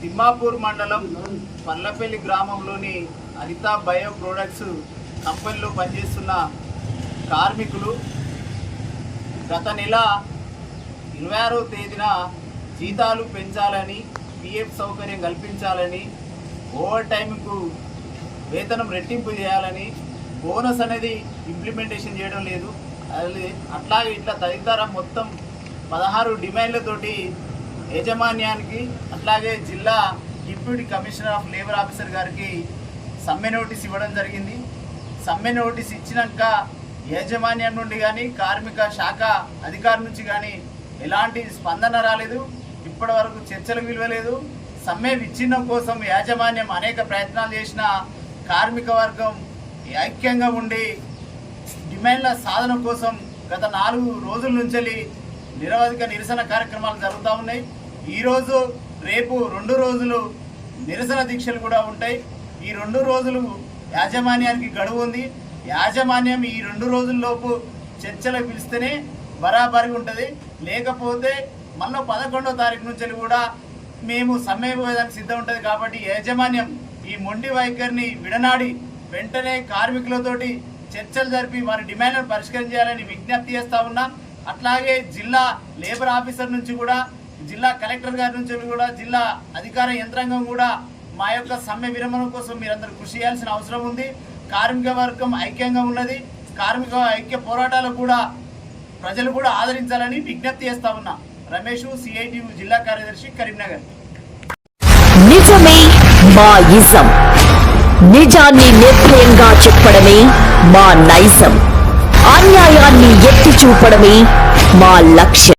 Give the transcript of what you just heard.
తిమ్మాపూర్ మండలం పల్లపల్లి గ్రామంలోని Anitha bio products కంపెనీలో పనిచేస్తున్న కార్మికులు గత నెల ఇరవై ఆరో తేదీన జీతాలు పెంచాలని పిఎఫ్ సౌకర్యం కల్పించాలని ఓవర్ టైంకు వేతనం రెట్టింపు చేయాలని బోనస్ అనేది ఇంప్లిమెంటేషన్ చేయడం లేదు. అది అట్లాగే ఇట్లా తదితర మొత్తం పదహారు డిమాండ్లతోటి యాజమాన్యానికి అట్లాగే జిల్లా deputy commissioner of labour officer గారికి సమ్మె నోటీస్ ఇవ్వడం జరిగింది. సమ్మె నోటీస్ ఇచ్చినాక యాజమాన్యం నుండి కానీ కార్మిక శాఖ అధికారి నుంచి కానీ ఎలాంటి స్పందన రాలేదు. ఇప్పటి వరకు చర్చలు విలువలేదు. సమ్మె విచ్ఛిన్నం కోసం యాజమాన్యం అనేక ప్రయత్నాలు చేసిన కార్మిక వర్గం ఐక్యంగా ఉండి డిమాండ్ల సాధన కోసం గత నాలుగు రోజుల నుంచి నిరవధిక నిరసన కార్యక్రమాలు జరుగుతూ ఉన్నాయి. ఈరోజు రేపు రెండు రోజులు నిరసన దీక్షలు కూడా ఉంటాయి. ఈ రెండు రోజులు యాజమాన్యానికి గడువు ఉంది. యాజమాన్యం ఈ రెండు రోజుల్లోపు చర్చలకు పిలిస్తేనే బరాబరి ఉంటుంది. లేకపోతే మళ్ళీ పదకొండో తారీఖు నుంచి కూడా మేము సమ్మె పోయేదానికి సిద్ధం ఉంటుంది కాబట్టి యాజమాన్యం ఈ మొండి వైఖరిని విడనాడి వెంటనే కార్మికులతోటి చర్చలు జరిపి వారి డిమాండ్లను పరిష్కరించాలని విజ్ఞప్తి చేస్తా ఉన్నాం. అట్లాగే జిల్లా లేబర్ ఆఫీసర్ నుంచి కూడా జిల్లా కలెక్టర్ గారి నుంచి కూడా జిల్లా అధికార యంత్రాంగం కూడా మా యొక్క సమ్మె విరమణ కోసం మీరందరూ కృషి చేయాల్సిన అవసరం ఉంది. కార్మిక వర్గం ఐక్యంగా ఉన్నది. కార్మిక ఐక్య పోరాటాలు కూడా ప్రజలు కూడా ఆదరించాలని విజ్ఞప్తి చేస్తా ఉన్నా. రమేష్ సిఐటి జిల్లా కార్యదర్శి కరీంనగర్. నిజమే మా ఇజం నిజాన్ని నిర్భయంగా చెప్పడమే మా నైజం. అన్యాయాన్ని ఎత్తి చూపడమే మా లక్ష్యం.